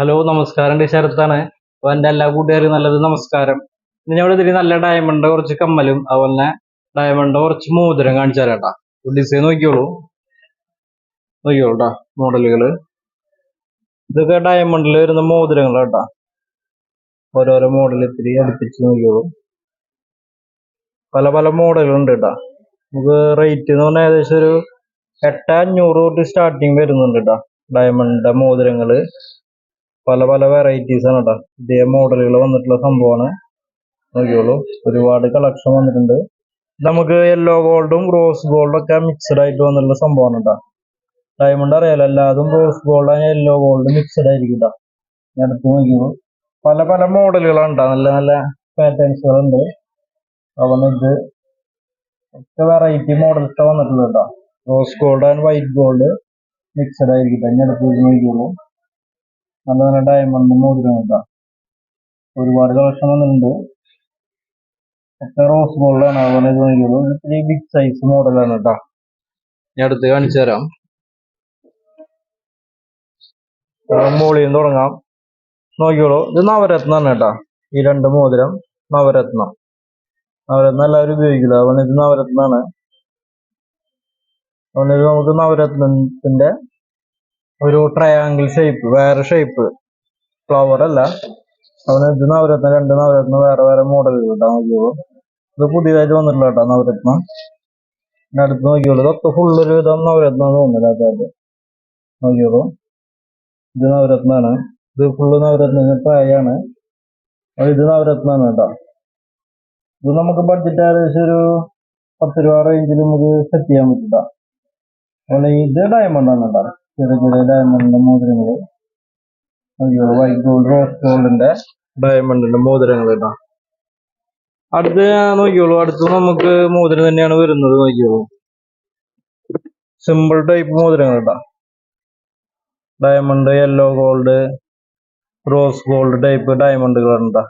Hello നമസ്കാരം. എന്റെ ശരത്താണ്. അപ്പോൾ എന്റെ എല്ലാ കൂട്ടുകാരും നല്ലത് നമസ്കാരം. ഇന്ന് ഇതിൽ നല്ല ഡയമണ്ട് കുറച്ച് കമ്മലും അതുപോലെ ഡയമണ്ട് കുറച്ച് മോതിരം കാണിച്ചു തരാം കേട്ടോ. ഡിസൈൻ നോക്കിയോളൂ നോക്കിയോളൂ മോഡലുകൾ ഇതൊക്കെ ഡയമണ്ടിൽ വരുന്ന മോതിരങ്ങൾ കേട്ടോ. ഓരോരോ മോഡൽ ഇത്തിരി അടുപ്പിച്ച് നോക്കിയോളൂ പല പല മോഡലുണ്ട് കേട്ടോ. നമുക്ക് റേറ്റ് എന്ന് പറഞ്ഞാൽ ഏകദേശം ഒരു എട്ട് അഞ്ഞൂറ് തൊട്ട് സ്റ്റാർട്ടിങ് വരുന്നുണ്ട് കേട്ടോ. ഡയമണ്ടിന്റെ മോതിരങ്ങൾ. പല പല വെറൈറ്റീസ് ആണ് കേട്ടോ ഇതേ മോഡലുകൾ വന്നിട്ടുള്ള സംഭവമാണ്. നോക്കിയോളൂ ഒരുപാട് കളക്ഷൻ വന്നിട്ടുണ്ട്. നമുക്ക് യെല്ലോ ഗോൾഡും റോസ് ഗോൾഡും ഒക്കെ മിക്സഡ് ആയിട്ട് വന്നിട്ടുള്ള സംഭവമാണ് കേട്ടോ ഡയമണ്ട് അറിയാലോ എല്ലാതും rose gold yellow gold mixed ആയിരിക്കും കേട്ടോ ഞാൻ അടുത്ത് നോക്കിയോളൂ പല പല മോഡലുകളാണ് നല്ല നല്ല പാറ്റേൺസുകളുണ്ട് അതുപോലെ ഇത്. ഒക്കെ വെറൈറ്റി മോഡൽസ് വന്നിട്ടുള്ളത് കേട്ടോ rose gold and white gold mixed ആയിരിക്കും തന്നെ അടുത്ത് നോക്കിയോളൂ നല്ല ഡയമണ്ട് മോതിരം ഇതാ ഒരുപാട് കളക്ഷനുണ്ട് ഒക്കെ റോസ് ഗോൾഡാണ് അതുപോലെ ഇത് നോക്കിയോളൂ ഇത്തിരി ബിഗ് സൈസ് മോഡലാണ് കേട്ടോ ഞാൻ അടുത്ത് കാണിച്ചു തരാം. മോളിൽ നിന്ന് തുടങ്ങാം. നോക്കിയോളൂ ഇത് നവരത്നാണ് കേട്ടോ ഈ രണ്ട് മോതിരം നവരത്നം. നവരത്നം എല്ലാവരും ഉപയോഗിക്കില്ല. അതുപോലെ ഇത് നവരത്നാണ് അതുപോലെ നമുക്ക് നവരത്നത്തിന്റെ ഒരു ട്രയാങ്കിൾ ഷേപ്പ് വേറെ ഷേപ്പ് ഫ്ലവർ അല്ല. അവന് ഇത് നവരത്ന രണ്ട് നവരത്ന വേറെ വേറെ മോഡലുകൾ കേട്ടോ നോക്കിയോളൂ ഇത് പുതിയതായിട്ട് വന്നിട്ടുള്ള കേട്ടോ നവരത്ന. അടുത്ത് നോക്കിയോളൂ. ഇതൊക്കെ ഫുൾ ഒരു വിധം നവരത്ന തോന്നുന്നില്ല അതായത് നോക്കിയോളൂ. ഇത് നവരത്നാണ്. ഇത് ഫുള്ള് നവരത്നത്തിന് ട്രയാണ് ഇത് നവരത്നാണ് കേട്ടോ. ഇത് നമുക്ക് ബഡ്ജറ്റ് ഏകദേശം ഒരു പത്ത് രൂപ റേഞ്ചിൽ നമുക്ക് സെറ്റ് ചെയ്യാൻ പറ്റില്ല അതുകൊണ്ട് ഇത് ഡയമണ്ട് ആണ് കേട്ടോ. ചെറിയ ഡയമണ്ടിന്റെ മോതിരങ്ങൾ. അയ്യോ വൈറ്റ് ഗോൾഡ് റോസ് ഗോൾഡിന്റെ ഡയമണ്ടിന്റെ മോതിരങ്ങൾ കേട്ടോ അടുത്ത് നോക്കിയോളൂ അടുത്ത് നമുക്ക് മോതിരം തന്നെയാണ് വരുന്നത് നോക്കിയോളൂ സിമ്പിൾ ടൈപ്പ് മോതിരങ്ങൾ കേട്ടോ diamond yellow gold rose gold type ഡയമണ്ടുകളാണ് കേട്ടോ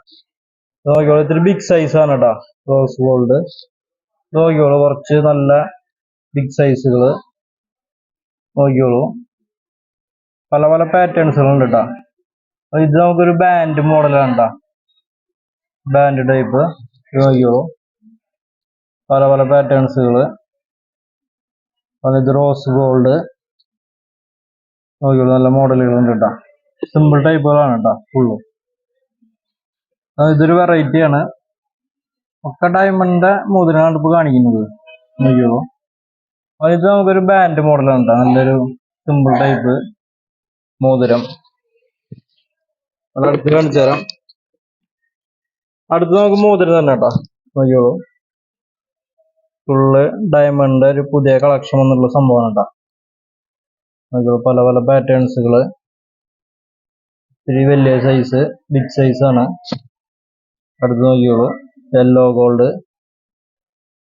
നോക്കിയോളൂ ഇത്തിരി ബിഗ് സൈസ് ആണ് കേട്ടോ റോസ് ഗോൾഡ് നോക്കിയോളൂ കുറച്ച് നല്ല ബിഗ് സൈസുകൾ നോക്കിയോളൂ പല പല പാറ്റേൺസുകളുണ്ട് കേട്ടോ ഇത് നമുക്കൊരു ബാൻഡ് മോഡലാണ് കേട്ടോ ബാൻഡ് ടൈപ്പ് നോക്കിയോളൂ പല പല പാറ്റേൺസുകൾ ഇത് റോസ് ഗോൾഡ് നോക്കിയോളൂ നല്ല മോഡലുകളുണ്ട് കേട്ടോ സിമ്പിൾ ടൈപ്പുകളാണ് കേട്ടോ ഫുള്ള് ഇതൊരു വെറൈറ്റിയാണ് ഒക്കെ ഡയമണ്ടിന്റെ മോതിരമാണ് ഇപ്പൊ കാണിക്കുന്നത്. അത് ഇത് നമുക്കൊരു ബാൻഡ് മോഡലാണ് കേട്ടോ നല്ലൊരു സിമ്പിൾ ടൈപ്പ് മോതിരം. അടുത്ത് കാണിച്ചു തരാം അടുത്ത് നമുക്ക് മോതിരം തന്നെ കേട്ടോ. നോക്കിയോളൂ ഫുള്ള് ഡയമണ്ട് ഒരു പുതിയ കളക്ഷൻ എന്നുള്ള സംഭവമാണ് കേട്ടോ. നോക്കിയോളൂ പല പല പാറ്റേൺസുകൾ ഇത്തിരി വലിയ സൈസ് ബിഗ് സൈസ് ആണ്. അടുത്ത് നോക്കിയോളൂ യെല്ലോ ഗോൾഡ്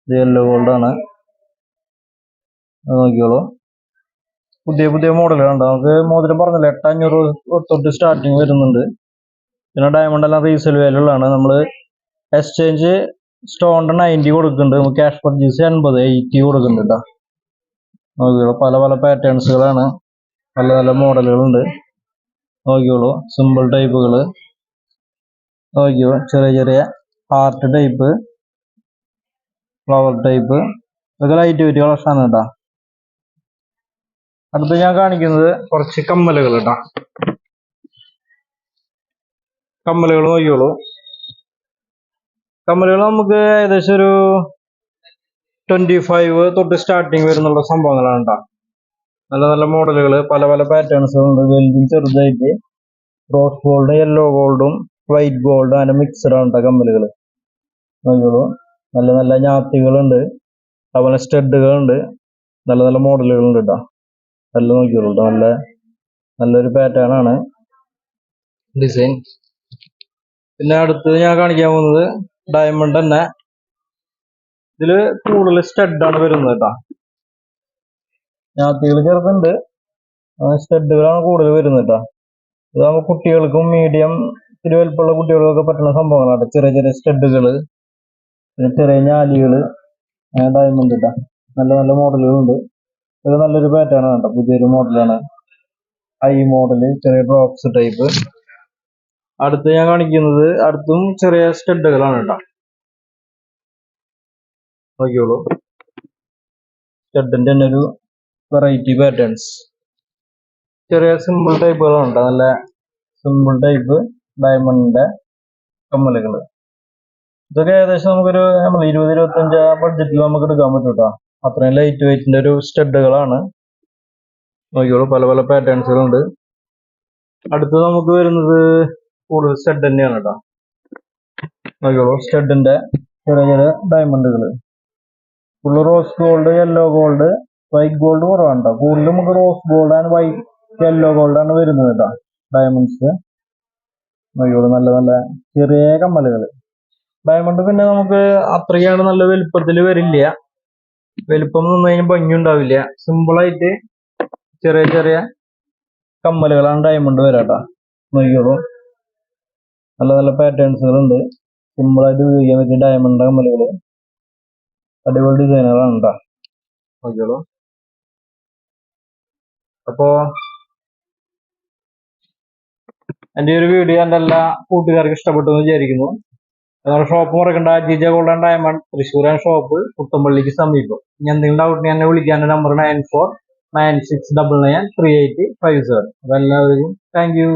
യെല്ലോ ഗോൾഡ് ആണ്. നോക്കിയോളൂ പുതിയ പുതിയ മോഡലുകളുണ്ട് നമുക്ക് മോതിരം പറഞ്ഞില്ല എട്ട് അഞ്ഞൂറ് തൊട്ട് സ്റ്റാർട്ടിങ് വരുന്നുണ്ട്. പിന്നെ ഡയമണ്ട് എല്ലാം റീസെയിൽ വാല്യുള്ളതാണ് നമ്മൾ എക്സ്ചേഞ്ച് സ്റ്റോണിന്റെ നയന്റി കൊടുക്കുന്നുണ്ട്. നമുക്ക് ക്യാഷ് പർച്ചേസ് എൺപത് എയ്റ്റി കൊടുക്കുന്നുണ്ട് കേട്ടോ നോക്കിയോളൂ പല പല പാറ്റേൺസുകളാണ് നല്ല നല്ല മോഡലുകളുണ്ട് നോക്കിയോളൂ സിമ്പിൾ ടൈപ്പുകൾ നോക്കിയോ ചെറിയ ചെറിയ ഹാർട്ട് ടൈപ്പ് ഫ്ലവർ ടൈപ്പ് ഇതൊക്കെ ലൈറ്റ് വെയിറ്റ് കളക്ഷനാണ് കേട്ടോ അടുത്ത് ഞാൻ കാണിക്കുന്നത് കുറച്ച് കമ്മലുകൾ കേട്ടോ. കമ്മലുകൾ നോക്കിയോളൂ കമ്മലുകൾ നമുക്ക് ഏകദേശം ഒരു ട്വന്റി ഫൈവ് തൊട്ട് സ്റ്റാർട്ടിങ് വരുന്നുള്ള സംഭവങ്ങളാണ് കേട്ടോ. നല്ല നല്ല മോഡലുകൾ പല പല പാറ്റേൺസുകളുണ്ട് വലുതും ചെറുതായിട്ട് റോസ് ഗോൾഡ് യെല്ലോ ഗോൾഡും വൈറ്റ് ഗോൾഡ് അങ്ങനെ മിക്സഡ് ആണ് കേട്ടോ കമ്മലുകൾ നോക്കിയോളൂ നല്ല നല്ല ഞാത്തികളുണ്ട്. അതുപോലെ സ്റ്റഡുകളുണ്ട് നല്ല നല്ല മോഡലുകളുണ്ട് കേട്ടോ. നല്ല നോക്കിയോളൂ. നല്ല നല്ലൊരു പാറ്റേൺ ആണ്. ഡിസൈൻ പിന്നെ അടുത്തത് ഞാൻ കാണിക്കാൻ പോകുന്നത് ഡയമണ്ട് തന്നെ. ഇതിൽ കൂടുതൽ സ്റ്റഡ് ആണ് വരുന്നത് കേട്ടോ. ഞാത്തികൾ ചെറുതുണ്ട്. സ്റ്റഡുകളാണ് കൂടുതൽ വരുന്നത് കേട്ടോ. ഇതാകുമ്പോൾ കുട്ടികൾക്കും മീഡിയം ഇത്തിരി വലിപ്പമുള്ള കുട്ടികൾക്കൊക്കെ പറ്റുന്ന സംഭവങ്ങളാണ് ചെറിയ ചെറിയ സ്റ്റഡുകൾ പിന്നെ ചെറിയ ഞാലികൾ ഡയമണ്ട് കേട്ടോ നല്ല നല്ല മോഡലുകളുണ്ട് ഇത് നല്ലൊരു പാറ്റേൺ കേട്ടോ. പുതിയൊരു മോഡലാണ് ഐ മോഡൽ ചെറിയ ഡ്രോപ്സ് ടൈപ്പ് അടുത്ത് ഞാൻ കാണിക്കുന്നത് അടുത്തും ചെറിയ സ്റ്റഡുകളാണ് കേട്ടോ. നോക്കിയോളൂ സ്റ്റഡിന്റെ തന്നെ ഒരു വെറൈറ്റി പാറ്റേൺസ് ചെറിയ സിമ്പിൾ ടൈപ്പുകളാണ് കേട്ടോ. നല്ല സിമ്പിൾ ടൈപ്പ് ഡയമണ്ടിന്റെ കമ്മലുകൾ ഇതൊക്കെ ഏകദേശം നമുക്കൊരു നമ്മൾ ഇരുപത് ഇരുപത്തഞ്ച് ബഡ്ജറ്റിൽ നമുക്ക് എടുക്കാൻ പറ്റും കേട്ടോ അത്രയും ലൈറ്റ് വെയിറ്റിന്റെ ഒരു സ്റ്റഡുകളാണ്. നോക്കിയോളൂ പല പല പാറ്റേൺസുകളുണ്ട് അടുത്ത് നമുക്ക് വരുന്നത് കൂടുതൽ സ്റ്റഡ് തന്നെയാണ് കേട്ടോ. നോക്കിയോളൂ സ്റ്റഡിന്റെ ചെറിയ ചെറിയ ഡയമണ്ടുകൾ full rose gold yellow gold white gold കുറവാണ് കേട്ടോ. കൂടുതലും നമുക്ക് rose gold and white yellow gold ആണ് വരുന്നത് കേട്ടോ ഡയമണ്ട്സ് നോക്കിയോളൂ നല്ല നല്ല ചെറിയ കമ്മലുകൾ ഡയമണ്ട് പിന്നെ നമുക്ക് അത്രയാണ് നല്ല വലുപ്പത്തിൽ വരില്ല. വലുപ്പം നിന്നതിന് ഭംഗി ഉണ്ടാവില്ല സിമ്പിളായിട്ട് ചെറിയ ചെറിയ കമ്മലുകളാണ് ഡയമണ്ട് വരാട്ടോ. നോക്കിയോളൂ നല്ല നല്ല പാറ്റേൺസുകളുണ്ട് സിമ്പിളായിട്ട് ഉപയോഗിക്കാൻ പറ്റിയ ഡയമണ്ട് കമ്മലുകൾ അടിപൊളി ഡിസൈനറാണ് കേട്ടോ നോക്കിയോളൂ അപ്പോ എന്റെ ഒരു വീഡിയോ എന്റെ എല്ലാ കൂട്ടുകാർക്കും ഇഷ്ടപ്പെട്ടു എന്ന് വിചാരിക്കുന്നു. നമ്മുടെ shop Murakkanda Jija golden diamond തൃശ്ശൂരൻ shop കുട്ടമ്പള്ളിക്ക് സമീപം. ഇനി എന്തെങ്കിലും ഡൗട്ട് എന്നെ വിളിക്കാൻ. Number nine four nine six double nine three eight five seven അപ്പോൾ എല്ലാവരും താങ്ക് യു